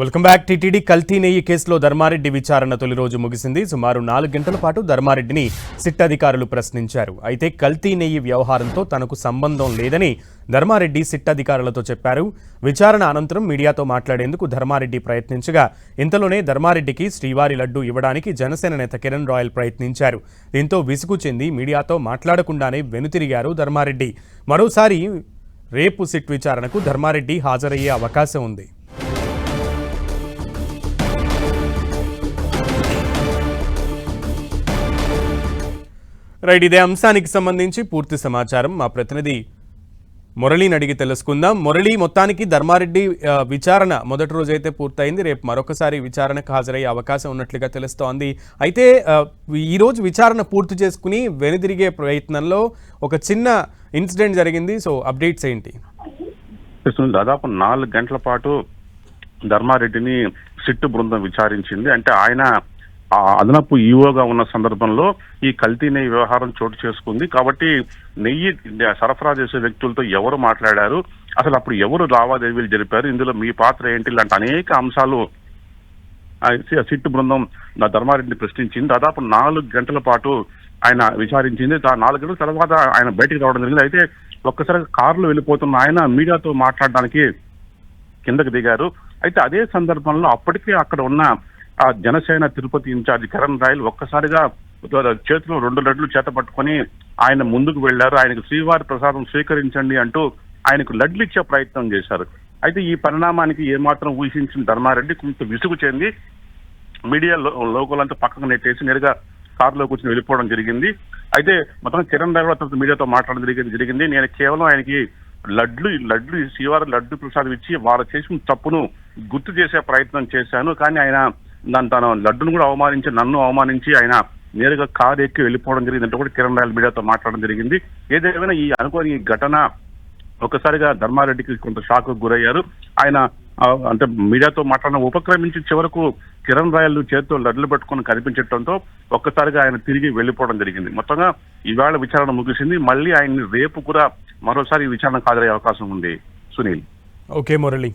Welcome back. TTD కల్తీ నెయ్యి కేసులో ధర్మారెడ్డి విచారణ తొలి రోజు ముగిసింది. సుమారు నాలుగు గంటల పాటు ధర్మారెడ్డిని సిట్ అధికారులు ప్రశ్నించారు. అయితే కల్తీ నెయ్యి వ్యవహారంతో తనకు సంబంధం లేదని ధర్మారెడ్డి సిట్ అధికారులతో చెప్పారు. విచారణ అనంతరం మీడియాతో మాట్లాడేందుకు ధర్మారెడ్డి ప్రయత్నించగా ఇంతలోనే ధర్మారెడ్డికి శ్రీవారి లడ్డు ఇవ్వడానికి జనసేన నేత కిరణ్ రాయల్ ప్రయత్నించారు. దీంతో విసుగు చెంది మీడియాతో మాట్లాడకుండానే వెనుతిరిగారు ధర్మారెడ్డి. మరోసారి రేపు సిట్ విచారణకు ధర్మారెడ్డి హాజరయ్యే అవకాశం ఉంది. రైట్ ఇదే అంశానికి సంబంధించి పూర్తి సమాచారం. మా ప్రతినిధి మురళిని అడిగి తెలుసుకుందాం. మురళి మొత్తానికి ధర్మారెడ్డి విచారణ మొదటి రోజు అయితే పూర్తయింది. రేపు మరొకసారి విచారణకు హాజరయ్యే అవకాశం ఉన్నట్లుగా తెలుస్తోంది. అయితే ఈరోజు విచారణ పూర్తి చేసుకుని వెనుదిరిగే ప్రయత్నంలో ఒక చిన్న ఇన్సిడెంట్ జరిగింది. సో అప్డేట్స్ ఏంటి? దాదాపు నాలుగు గంటల పాటు ధర్మారెడ్డిని సిట్టు బృందం విచారించింది. అంటే ఆయన ఆ అదనపు ఈఓగా ఉన్న సందర్భంలో ఈ కల్తీ నెయ్యి వ్యవహారం చోటు చేసుకుంది. కాబట్టి నెయ్యి సరఫరా చేసే వ్యక్తులతో ఎవరు మాట్లాడారు? అసలు అప్పుడు ఎవరు లావాదేవీలు జరిపారు? ఇందులో మీ పాత్ర ఏంటి? ఇలాంటి అనేక అంశాలు సిట్టు బృందం నా ధర్మారెడ్డిని ప్రశ్నించింది. దాదాపు నాలుగు గంటల పాటు ఆయన విచారించింది. నాలుగు గంటల తర్వాత ఆయన బయటికి రావడం జరిగింది. అయితే ఒక్కసారి కారులో వెళ్ళిపోతున్న ఆయన మీడియాతో మాట్లాడడానికి కిందకు దిగారు. అయితే అదే సందర్భంలో అప్పటికే అక్కడ ఉన్న ఆ జనసేన తిరుపతి ఇన్ఛార్జ్ కిరణ్ రాయల్ ఒక్కసారిగా చేతిలో రెండు లడ్లు చేత పట్టుకొని ఆయన ముందుకు వెళ్ళారు ఆయనకు శ్రీవారి ప్రసాదం స్వీకరించండి అంటూ ఆయనకు లడ్లు ఇచ్చే ప్రయత్నం చేశారు. అయితే ఈ పరిణామానికి ఏమాత్రం ఊహించిన ధర్మారెడ్డి కొంత విసుగు చెంది మీడియా లోకలంతా పక్కకు నెట్టేసి నేరుగా కారులో కూర్చొని వెళ్ళిపోవడం జరిగింది. అయితే మొత్తం కిరణ్ రాయల్ తర్వాత మీడియాతో మాట్లాడడం జరిగింది జరిగింది. నేను కేవలం ఆయనకి లడ్లు లడ్లు శ్రీవారి లడ్డు ప్రసాదం ఇచ్చి వారు చేసిన తప్పును గుర్తు చేసే ప్రయత్నం చేశాను. కానీ ఆయన దాని తన లడ్డును కూడా అవమానించి నన్ను అవమానించి ఆయన నేరుగా కారు ఎక్కి వెళ్ళిపోవడం జరిగింది. అంటే కూడా కిరణ్ రాయల్ మీడియాతో మాట్లాడడం జరిగింది. ఏదేమైనా ఈ అనుకోని ఈ ఘటన ఒక్కసారిగా ధర్మారెడ్డికి కొంత షాక్ గురయ్యారు. ఆయన అంటే మీడియాతో మాట్లాడిన ఉపక్రమించి చివరకు కిరణ్ రాయల్ చేతితో లడ్లు పెట్టుకుని కనిపించడంతో ఒక్కసారిగా ఆయన తిరిగి వెళ్ళిపోవడం జరిగింది. మొత్తంగా ఈవేళ విచారణ ముగిసింది. మళ్ళీ ఆయన్ని రేపు కూడా మరోసారి విచారణ విచారణకు హాజరయ్యే అవకాశం ఉంది. సునీల్. ఓకే మురళి.